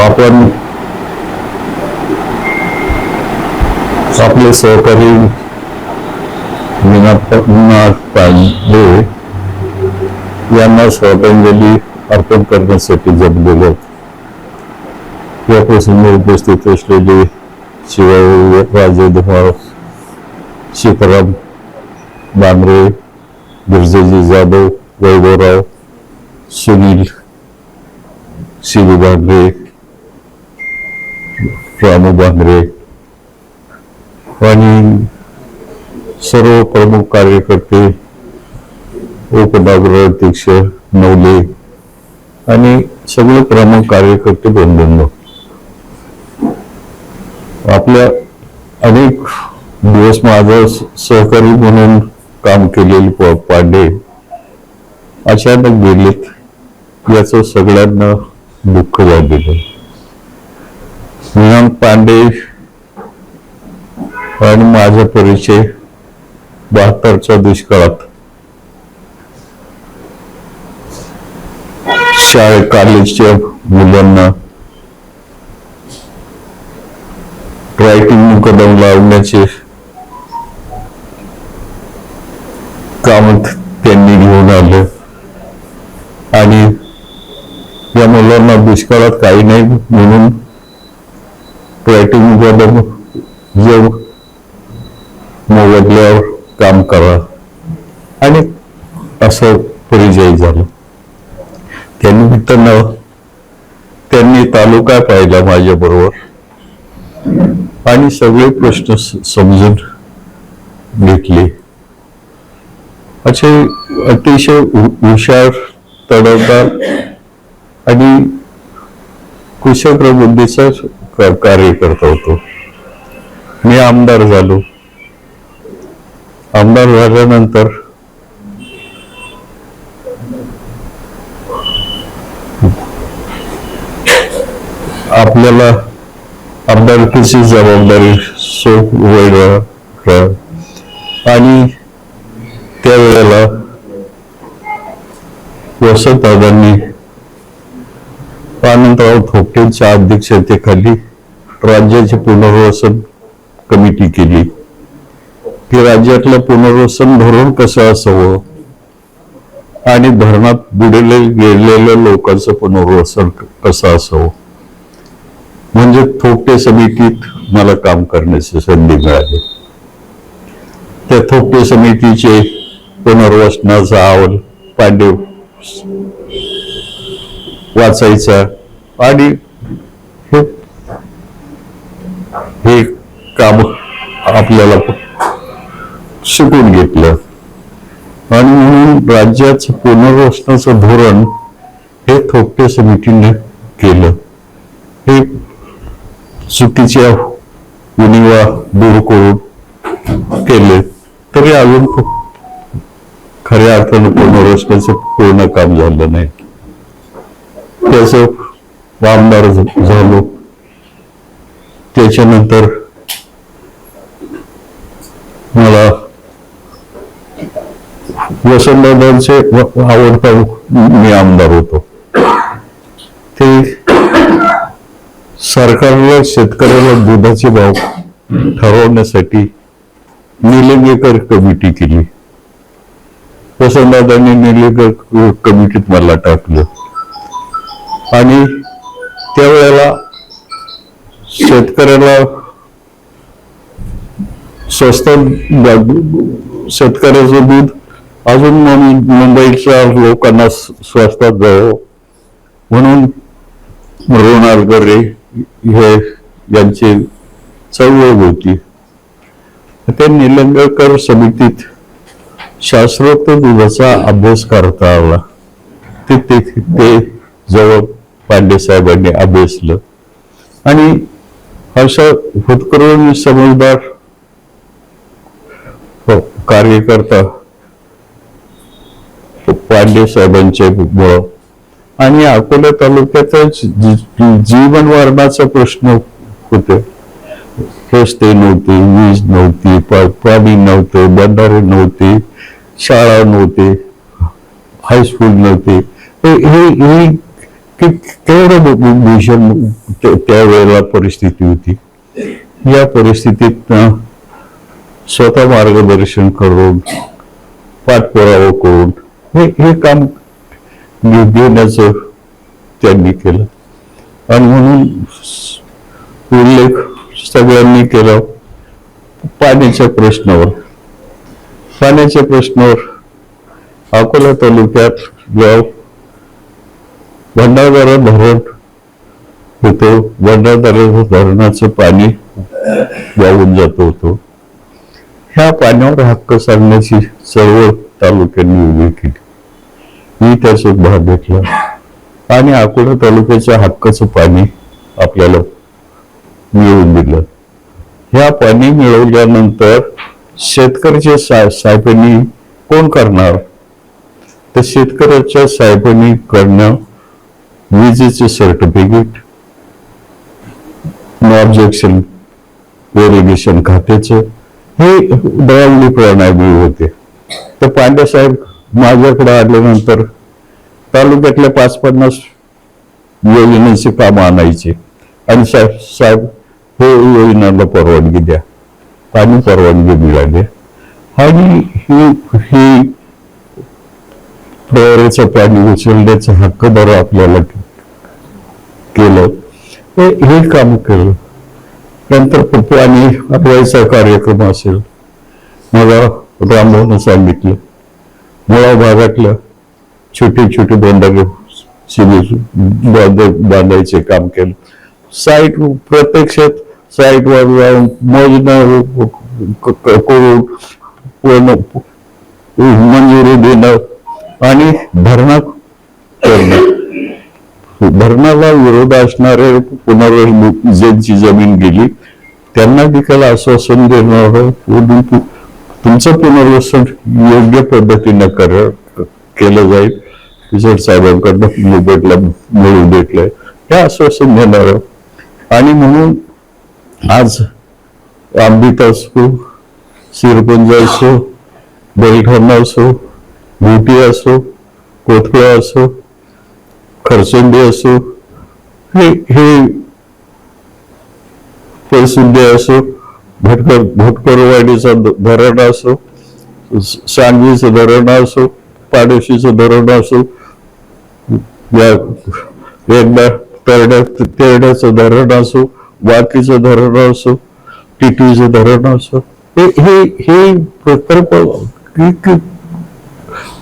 आपण आपले सहकारी पांडे यांना श्रद्धांजली अर्पण करण्यासाठी जमलेले. या प्रसंगी उपस्थित असलेले शिवराजे धुमाळ सीताराम बांबरे गिरजाजी जाधव वैभवराव सुनील शिवू बांगरे रामू बांगरे आणि सर्व प्रमुख कार्यकर्ते उपनगराध्यक्ष नवले आणि सगळे प्रमुख कार्यकर्ते बंधूंनो. आपल्या अनेक दिवस माझं सहकारी म्हणून काम केलेले प- पांडे अचानक गेलेत. याचं सगळ्यांना दुःख झालेलं नियम पांडे आणि माझा परिचय बहात्तरच्या दुष्काळात. शाळे कॉलेजच्या मुलांना रायटिंग मुकदम लावण्याचे काम त्यांनी घेऊन आलं. आणि या मुलांना दुष्काळात काही नाही म्हणून रायटिंग मुकदम जो मोबदल्यावर काम करा. आणि असं परिचय झालं. त्यानिमित्तानं त्यांनी तालुका पाहिला माझ्या बरोबर. आणि सगळे प्रश्न समजून घेतले. असे अतिशय हुशार तडवदार आणि कुशल प्रबुद्धीचा कार्य कार्यकर्ता होतो. मी आमदार झालो. आमदार झाल्यानंतर आपल्याला आमदारकीची जबाबदारी सोप वेगळा आणि त्यावेळेला वसंतदादांनी आनंदराव थोपटेंच्या अध्यक्षतेखाली राज्याचे पुनर्वसन कमिटी केली. की राज्यातलं पुनर्वसन धोरण कसं असावं? आणि धरणात बुडले गेलेल्या लोकांचं पुनर्वसन कसं असावं? म्हणजे थोपटे समितीत मला काम करण्याची संधी मिळाली. त्या थोपटे समितीचे पुनर्वसनाचा अहवाल पांडे वाचायचा आणि हे हे काम आपल्याला शिकून घेतलं. आणि म्हणून राज्याचं पुनर्वसनाचं धोरण हे थोपटे समितीने केलं. हे चुकीच्या उनिवा दूर करून केले. तरी अजून खऱ्या अर्थानं पुनर्वसनाचं पूर्ण काम झालं नाही. त्याचं आमदार झालो. त्याच्यानंतर मला वसंतदादांचे आवडता मी आमदार होतो. ते सरकारला शेतकऱ्याला दुधाचे भाव ठरवण्यासाठी निलंगेकर कमिटी केली. वसंतदादांनी निलंगेकर कमिटीत मला टाकलं. आणि त्यावेळेला शेतकऱ्याला स्वस्त शेतकऱ्याचं दूध अजून मुंबईच्या लोकांना स्वस्तात जावं म्हणून मृणाल गरे हे यांची चळवळ होती. ते निलंगेकर समितीत शास्त्रोक्त दुधाचा अभ्यास करता आला ते ते ते जवळ पांडे साहेबांनी अभ्यासलं आणि अशा होतकरून समजदार हो, कार्यकर्ता पांडे साहेबांचे मुळं. आणि अकोला तालुक्यातच जीवन वर्णाचा प्रश्न होते. रस्ते नव्हते वीज नव्हती पाणी नव्हतं बंधारे नव्हते शाळा नव्हते हायस्कूल नव्हते. हे- हे की तेवढं भू- भीषण त्या- त्यावेळेला परिस्थिती होती. या परिस्थितीत अं, स्वतः मार्गदर्शन करून पाठपुरावा करून हे हे काम घे- त्यांनी केलं. आणि म्हणून उल्लेख सगळ्यांनी केला पाण्याच्या प्रश्नावर. पाण्याच्या प्रश्नावर अकोला तालुक्यात भंडारदारा धरण होतं. भंडारदारा धरणाचं पाणी वाहून जात होतं. ह्या पाण्यावर हक्क सांगण्याची चळवळ तालुक्यांनी उभी केली. मी त्याचा भाग घेतला. आणि अकोला तालुक्याच्या हक्काचं पाणी आपल्याला मिळवून दिलं. ह्या पाणी मिळवल्यानंतर शेतकऱ्याच्या सा साहेबांनी कोण करणार? तर शेतकऱ्याच्या साहेबांनी करणं विजेचे सर्टिफिकेट नो ऑब्जेक्शन इरिगेशन खात्याचं. हे दयावली प्रणाली होते. तर पांड्या साहेब माझ्याकडे आल्यानंतर तालुक्यातल्या पाच पन्नास योजनांची कामं आणायचे. आणि साहेब साहेब हे योजनांना परवानगी द्या. आणि परवानगी मिळाली. आणि ही ही प्रवरेचं पाणी उचलण्याचा हक्क आपल्याला केलं. हे काम केलं. नंतर पप्पू आणि अडवायचा कार्यक्रम असेल. मला रामभाऊनं सांगितलं. मुळा भागातल्या छोटे छोटे बंधारे सिमेंट बांध- बांधायचे काम केलं. साईट प्रत्यक्षात साईटवर जाऊन मोजणं करून पूर्ण मंजुरी देणं आणि धरणा करणं. धरणाला विरोध असणारे पुनर्वसन ज्यांची जमीन गेली त्यांना देखील आश्वासन देणं तुमचं पुनर्वसन योग्य पद्धतीनं कर केलं जाईल. किशोर साहेबांकडनं मुंबईला मिळवून भेटलंय. हे आश्वासन देणार आणि म्हणून आज आंबित असो शिरपुंज असो बेलठाणा असो मोठी असो कोथळा असो खरसुंडी असो हे हे पैसुंडी असो भटकर भटकरवाडीचं धरण असो सांगवीचं धरण असो पाडोशीचं धरण असो या एकदा तरड्या तेरड्याचं धरण असो वाकीचं धरण असो टिटवीचं धरण असो हे हे हे प्रकल्प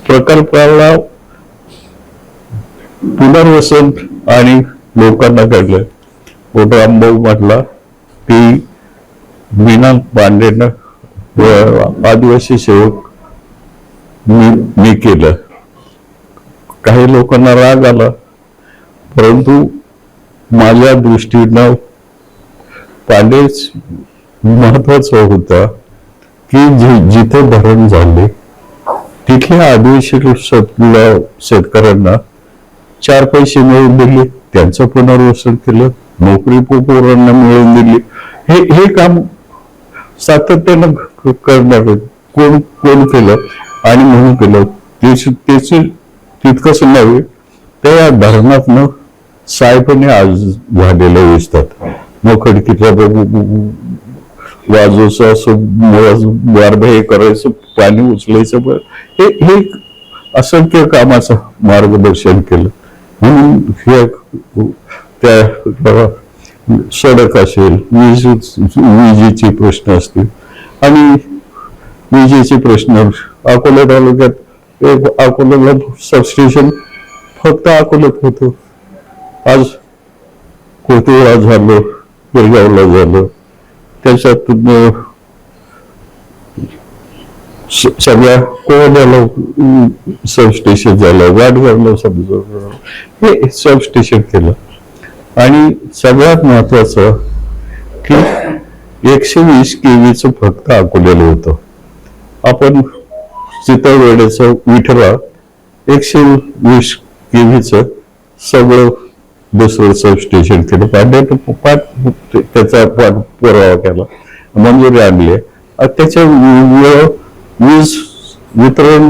प्रकल्पाला पुनर्वसन आणि लोकांना घडलं मोठा अनुभव म्हटला की मीना पांडेनं आदिवासी सेवक मी मी केलं. काही लोकांना राग आला परंतु माझ्या दृष्टीनं पांडेच महत्वाचं होता की जि- जिथे धरण झाले तिथल्या आदिवासी शेतकऱ्यांना चार पैसे मिळवून दिले. त्यांचं पुनर्वसन केलं. नोकरी पो- पोरांना मिळवून दिली. हे हे काम सातत्यानं करणार कोण कोण केलं? आणि म्हणून केलं. त्याच त्याच तितकंच नव्हे त्या धरणातनं साहेबांनी आज झालेलं दिसतात. मग खडकीच्या वाजोचं असं वारभ हे करायचं पाणी उचलायचं हे हे असंख्य कामाचं मार्गदर्शन केलं. म्हणून हे त्या सडक असेल. वीज विजेचे प्रश्न असतील. आणि विजेचे प्रश्न अकोला तालुक्यात एक अकोल्याला सबस्टेशन फक्त अकोल्यात होतं. आज कोथळा झालं पिरगावला झालं. त्याच्यातून सगळ्या कोरड्याला सबस्टेशन झालं वाटगावला सब हे सबस्टेशन केलं. आणि सगळ्यात महत्वाचं की एकशे वीस केवीचं फक्त अकोल्याला होतं. आपण चितळवेड्याचं विठरा एकशे वीस केवीचं सगळं दुसरं सबस्टेशन केलं. पाड्यानं पाठ त्याचा पाठ पुरावा केला. मंजुरी आणली आणि त्याच्या वीज वितरण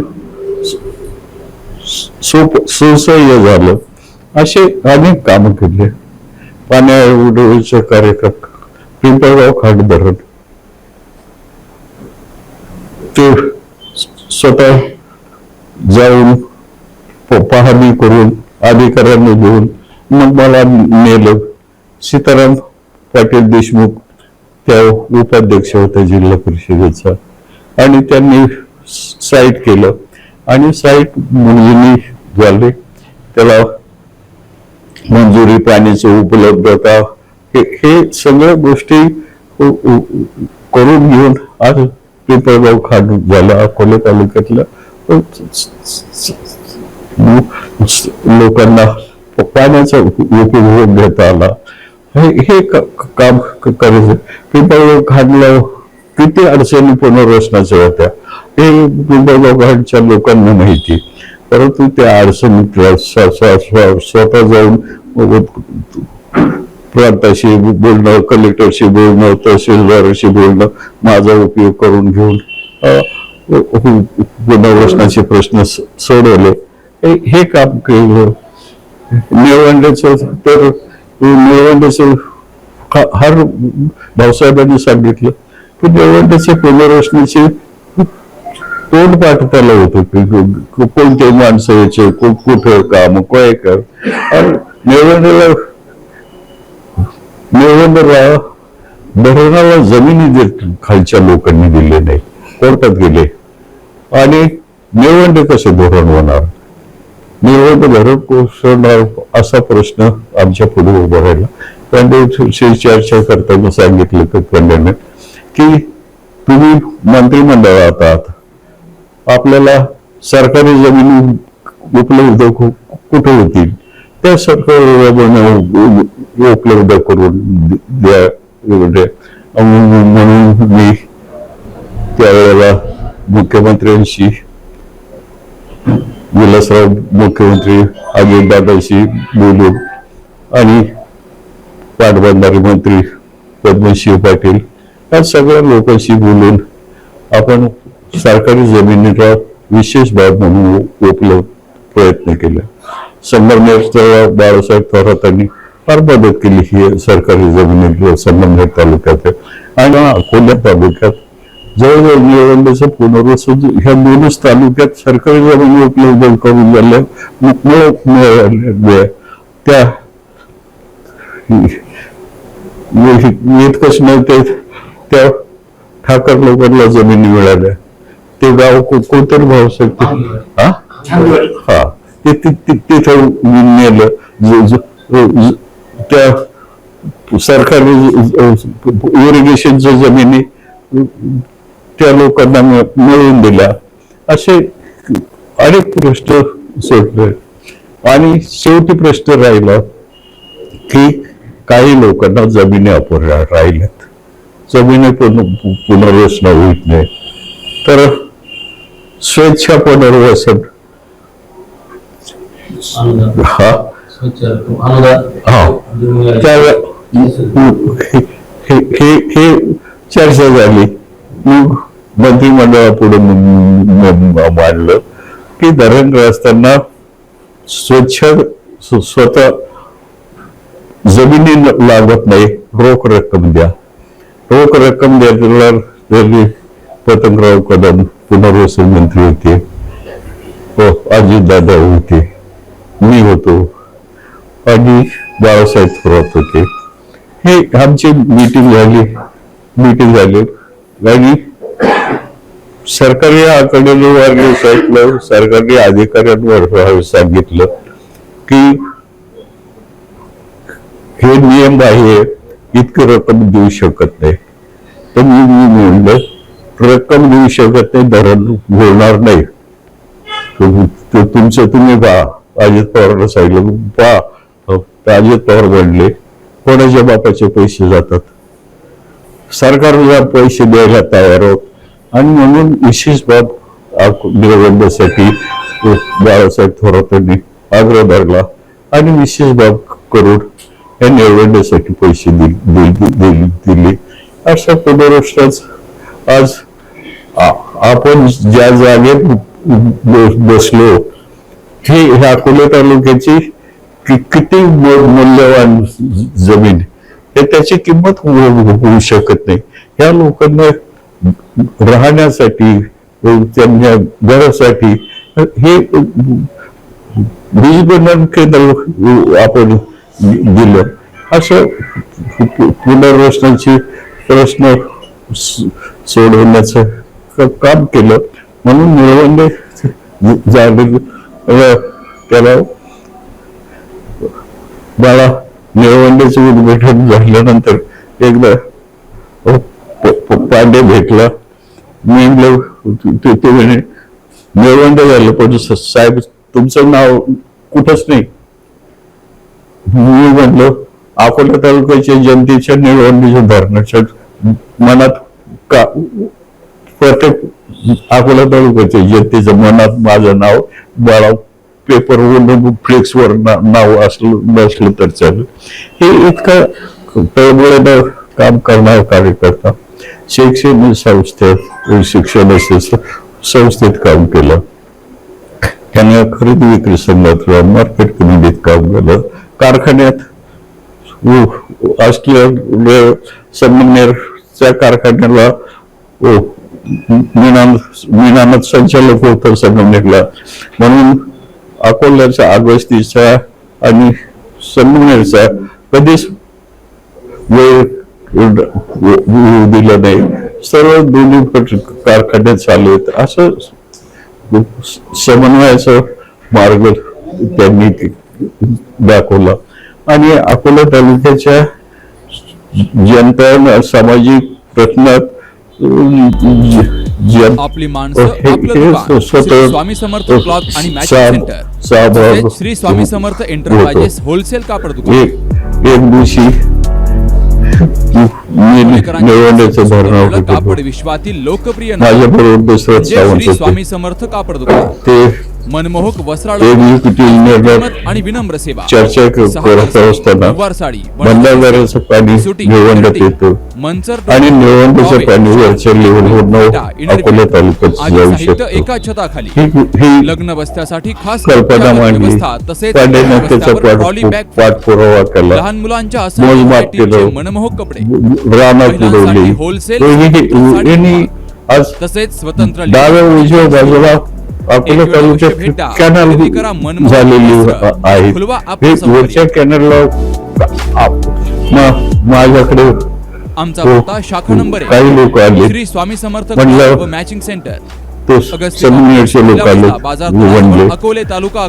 सोप सुसह्य झालं. असे अनेक कामं केले. पाण्याचे कार्यक्रम पिंपळगाव खाट धरण ते स्वतः जाऊन पाहणी करून अधिकाऱ्यांनी घेऊन मग मला नेलं. सीताराम पाटील देशमुख त्या उपाध्यक्ष होत्या जिल्हा परिषदेचा. आणि त्यांनी साईट केलं. आणि साईट मंजुरी म्हणजे झाली. त्याला मंजुरी पाण्याची उपलब्धता हे हे सगळ्या गोष्टी करून घेऊन आज पिंपळगाव खाट झालं अकोले तालुक्यातलं. लोकांना पाण्याचा उपयोग घेता आला. हे हे काम करायचं. पिंपळगाव खाटला किती अडचणी पुनर्वसनाच्या होत्या हे पिंपळगाव लोकांना माहिती. परंतु त्या अडचणी स्वतः जाऊन प्रांताशी बोलणं कलेक्टरशी बोलणं तहसीलदाराशी बोलणं माझा उपयोग करून घेऊन हो, पुनर्वसनाचे प्रश्न स- सोडवले. हे- काम केलं. निळवंड्याचं तर निळवंड्याचं हर भाऊसाहेबांनी सांगितलं की निळवंडेचे पुनर्वसनाचे तोंड पाठ त्याला होतं की कोणते माणसं याचे कुठं काम काय कर? आणि निळवंडेला धरणाला जमिनी देत खालच्या लोकांनी दिले नाही. कोर्टात गेले. आणि निवडणे कसे धोरण होणार? निवडणं धरण कोसळणार असा प्रश्न आमच्या पुढे उभा राहिला. त्यांनी चर्चा करताना सांगितलं की पंड्याने की तुम्ही मंत्रिमंडळात आहात. आपल्याला सरकारी जमिनी उपलब्ध कुठे होतील? त्या सरकारी जमिनी उपलब्ध करून द्या म्हणजे म्हणून मी त्यावेळेला मुख्यमंत्र्यांशी विलासराव मुख्यमंत्री अजितदादाशी बोलून आणि पाटबंधारे मंत्री पद्मशिव पाटील या सगळ्या लोकांशी बोलून आपण सरकारी जमिनीला विशेष बाब म्हणून उपलब्ध प्रयत्न केला संगमनेर बाळासाहेब थोरातांनी फार मदत केली ही सरकारी जमिनी संगमनेर तालुक्यात आणि अकोल्या तालुक्यात जवळजवळ निवडणुकीचं पुनर्वसन ह्या दोनच तालुक्यात सरकारी जमिनी उपलब्ध करून झाल्या मिळाल्या त्या इतकंच नाही ते त्या ठाकर लोकांना जमिनी मिळाल्या. ते गाव को- कोणतरी भाऊ शकते हा? हा. ते ति- ति- तिथं नेलं. ज- ज- ज- त्या सरकारी इरिगेशनच्या जमिनी त्या लोकांना मिळ- मिळवून दिल्या. असे अनेक प्रश्न सोडले. आणि शेवटी प्रश्न राहिला की काही लोकांना जमिनी अपुऱ्या राहिल्यात जमिनी पुन- पुनर्वसन होत नाही. तर स्वेच्छा पुनर्वसन. हा. हा. चर्चा झाली. मग मंत्रिमंडळापुढे मांडलं की धरणग्रस्तांना स्वच्छ स्व- स्वतः जमिनी लागत नाही रोख रक्कम द्या. रोख रक्कम द्यायला त्यांनी पतंगराव कदम पुनर्वसन मंत्री होते. हो, अजित दादा होते. मी होतो. आणि बाळासाहेब थोरात होते. हे आमची मीटिंग झाली. मीटिंग झाली. आणि सरकारी आकडेवारी ऐकलं सरकारी अधिकाऱ्यांवर सांगितलं की हे नियम आहे. इतकी रक्कम देऊ शकत नाही. तर मी मी म्हणलं रक्कम देऊ शकत नाही धरण बोलणार नाही. तुमचं तुम्ही पहा. अजित पवारला सांगितलं पहा. अजित पवार म्हणले कोणाच्या बापाचे पैसे जातात? सरकारला पैसे द्यायला तयार होत आणि म्हणून विशेष बाब निवडण्यासाठी बाळासाहेब थोरातांनी आग्रह धरला. आणि विशेष बाब करून या निवडण्यासाठी पैसे दिल- दिले अशा पुनर्वसनाच आज आपण ज्या जागेत बसलो हे ह्या अकोले तालुक्याची किती मूल्यवान जमीन हे त्याची किंमत होऊ शकत नाही ह्या लोकांना राहण्यासाठी त्यांच्या घरासाठी हे वीज बनवून केंद्र आपण दिलं. असं पु- पुनर्वसनाची प्रश्न सोडवण्याचं काम केलं. म्हणून निळवंडे झाले त्याला बाळा निळवंडेचं उद्घाटन झाल्यानंतर एकदा पांडे भेटला. मी म्हणलं, ते म्हणे निळवंडे झालं पण साहेब तुमचं नाव कुठंच नाही. मी म्हटलं अकोला तालुक्याच्या जनतेच्या निवडणुकीच्या धरणाच्या मनात का प्रत्येक अकोला तालुक्याच्या जनतेच्या मनात माझं नाव बाळा पेपरवर फ्लेक्सवर ना- नाव असलं नसलं तर चालेल. हे इतकं तळमळीनं काम करणारा कार्यकर्ता शैक्षणिक संस्थेत शिक्षण संस्थेत काम केलं. त्यांना खरेदी विक्री संघात मार्केट कमिटीत काम केलं. कारखान्यात उ- असल्या संगमनेरच्या कारखान्याला उ- संचालक होतं संगमनेरला. म्हणून अकोल्याचा आगस्तीचा आणि संगमनेरचा कधीच वेळ दिला नाही. सर्व दोन्ही पट- कारखाने चालू आहेत. असं समन्वयाचा मार्ग त्यांनी दाखवला. आणि अकोला तालुक्याच्या जनता सामाजिक प्रश्नात आपली माणसं स्वामी समर्थ क्लॉथ आणि centre. Shri Swami Samarth enterprises wholesale कापड दुकान. एक दिवशी कापड विश्वातील लोकप्रिय श्री स्वामी समर्थ कापड दुकान. ते मनमोहक वस्त्राळ इंजिनियर आणि विनम्र सेवा. चर्चा करत असताना बंधाऱ्याचं पाणी येतं मंचर आणि पाणी वरच्या लेवलवरनं अकोला तालुक्यात जाऊ शकतो. एका छताखाली. लग्न बसत्यासाठी खास कल्पना मांडली. तसेच त्याचा पाठपुरावा केला. लहान मुलांच्या मोजमाप केलं. मनमोहक कपडे. रानात हे- हे- हे- यांनी आज तसेच स्वतंत्र डाव्या उजव्या बाजूला अकोला तालुक्यात. कॅनल झालेली. आहे हे. वरच्या कॅनलला माझ्याकडे आमचा हो. पत्ता शाखा नंबर. काही लोक आले श्री स्वामी समर्थ म्हणलं, व मॅचिंग सेंटर अकोले तालुका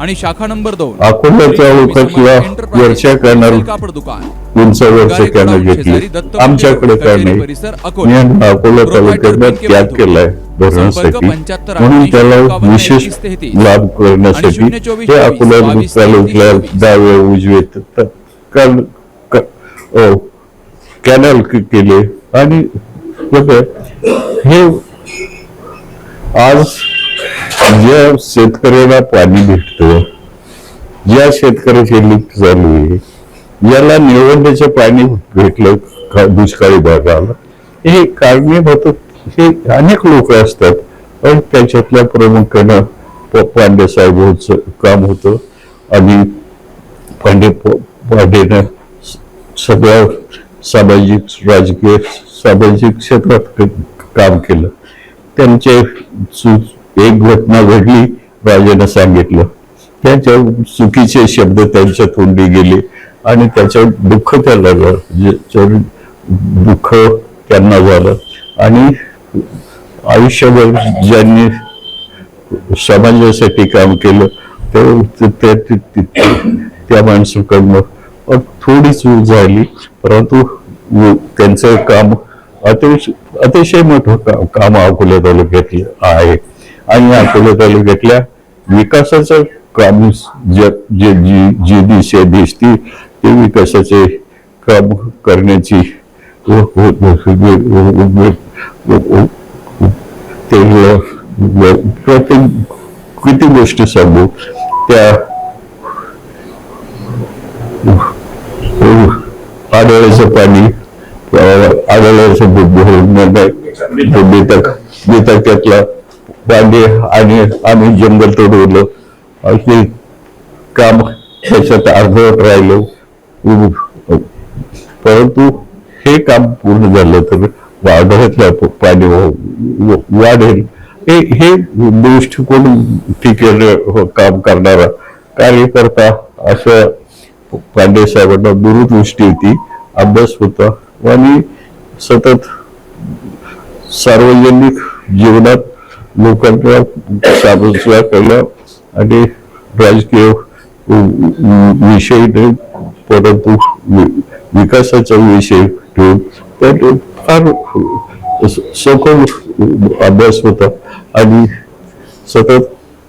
आणि शाखा नंबर दोन अकोला तालुक्यातल्या वरच्या कॅनल कापड दुकान उंचावरचे कॅनल घेतले आमच्याकडे काय नाही अकोला. तालुक्यात त्याग. केलाय 75 म्हणून त्याला 88 विशेष 33 लाभ करण्यासाठी आणि 024 हे अकोला 22 तालुक्याला 23 डावे उजवे त- कॅनल केले आणि हे आज ज्या शेतकऱ्याला पाणी भेटतं ज्या शेतकऱ्याची लिफ्ट चालू आहे याला निवडण्याचे पाणी भेटलं दुष्काळी भागाला. हे कारणीभूत हे अनेक लोक असतात पण त्याच्यातल्या प्रामुख्यानं पांडे साहेबांचं काम होतं. आणि पांडे पांडेनं सगळ्या सामाजिक राजकीय सामाजिक क्षेत्रात काम केलं. त्यांचे एक घटना घडली राजानं सांगितलं. त्यांच्या चुकीचे शब्द त्यांच्या तोंडी गेले आणि त्याचं दुःख त्याला झालं. दुःख त्यांना झालं. आणि आयुष्यभर ज्यांनी समाजासाठी काम केलं ते- त्या माणसाकडनं अ, थोडी चूक झाली परंतु त्यांचं काम अतिशय अतिशय मोठं काम अकोला तालुक्यातलं आहे. आणि अकोला तालुक्यातल्या विकासाचं काम जे जे- जी जी दिशा दिसती ते विकासाचे काम करण्याची ते प्रत्येक किती गोष्टी सांगू त्या आदळ्याचं पाणी आढळायचं बेतक बेतक्यातला पाणी आणि आम्ही जंगल तोडवलं असे काम ह्याच्यात अर्धवट राहिलो परंतु हे काम पूर्ण झालं तर वाढत पाणी वाढेल हे हे दृष्टिकोन ठिकाणी हो, काम करणारा कार्यकर्ता असं पांडे साहेबांना दूरदृष्टी होती अभ्यास होता आणि सतत सार्वजनिक जीवनात लोकांना सामोसा केला आणि राजकीय विषय नाही परंतु विकासाचा विषय ठेवून तर फार सखोल अभ्यास होता. आणि सतत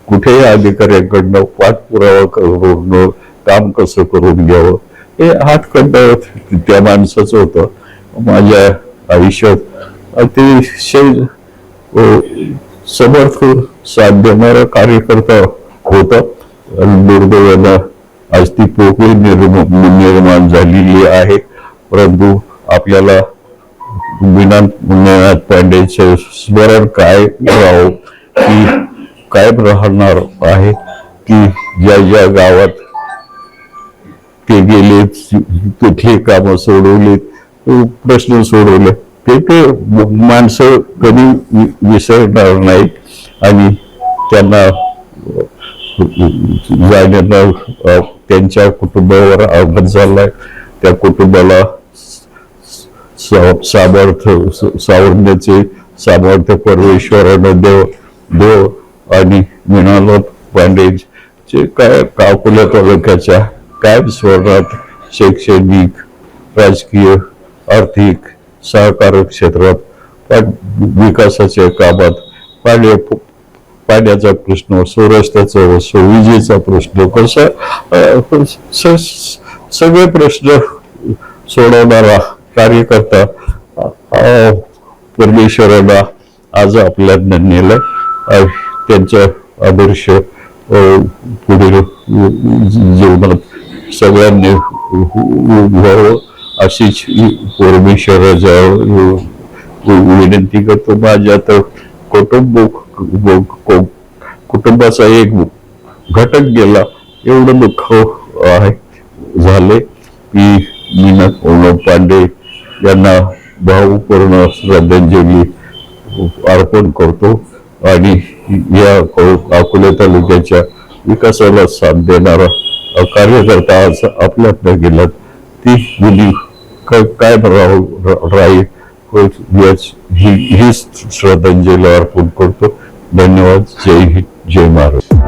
कुठेही अधिकाऱ्यांकडनं पाठपुरावा करून काम कसं करून घ्यावं हे हातखंड त्या माणसाचं होतं. माझ्या आयुष्यात अतिशय समर्थ साथ देणारा कार्यकर्ता होता. आणि दुर्दैवानं आज ती पोकळी निर्म- निर्माण झालेली आहे. परंतु आपल्याला विनाथ पांडेचे स्मरण काय राहो की काय राहणार आहे की ज्या ज्या गावात ते गेले तिथे कामं सोडवली प्रश्न सोडवले. ते ते माणसं कधी विसरणार नाहीत आणि त्यांना जाण्याला त्यांच्या कुटुंबावर आघात झालाय. त्या कुटुंबाला सामर्थ सामर्थ्य स- सावरण्याचे सामर्थ्य परमेश्वरानं देव देव आणि मिळालं पांडेचे काय काकुल्या तालुक्याच्या कायम स्वर्णात शैक्षणिक राजकीय आर्थिक सहकार क्षेत्रात विकासाच्या कामात पाण्या पाण्याचा प्रश्न स्वरस्त्याचा व विजेचा प्रश्न कसा स- सगळे प्रश्न सोडवणारा कार्यकर्ता परमेश्वराला आज आपल्या नेलं त्यांच्या आदर्श पुढील जीवनात सगळ्यांनी व्हावं अशीच परमेश्वराच्या विनंती करतो. माझ्या तर कुटुंब कुटुंबाचा एक घटक गेला. एवढं दुःख आहे. झाले की मीना पांडे यांना भावपूर्ण श्रद्धांजली अर्पण करतो आणि या अकोले तालुक्याच्या विकासाला साथ देणारा कार्यकर्ता आज आपल्याकडे गेला ती मुली काय राहू राहील ही हीच श्रद्धांजली अर्पण करतो. धन्यवाद. जय हिंद. जय महाराज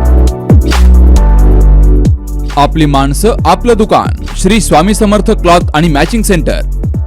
आपली माणसं आपलं दुकान. श्री स्वामी समर्थ क्लॉथ आणि मॅचिंग सेंटर.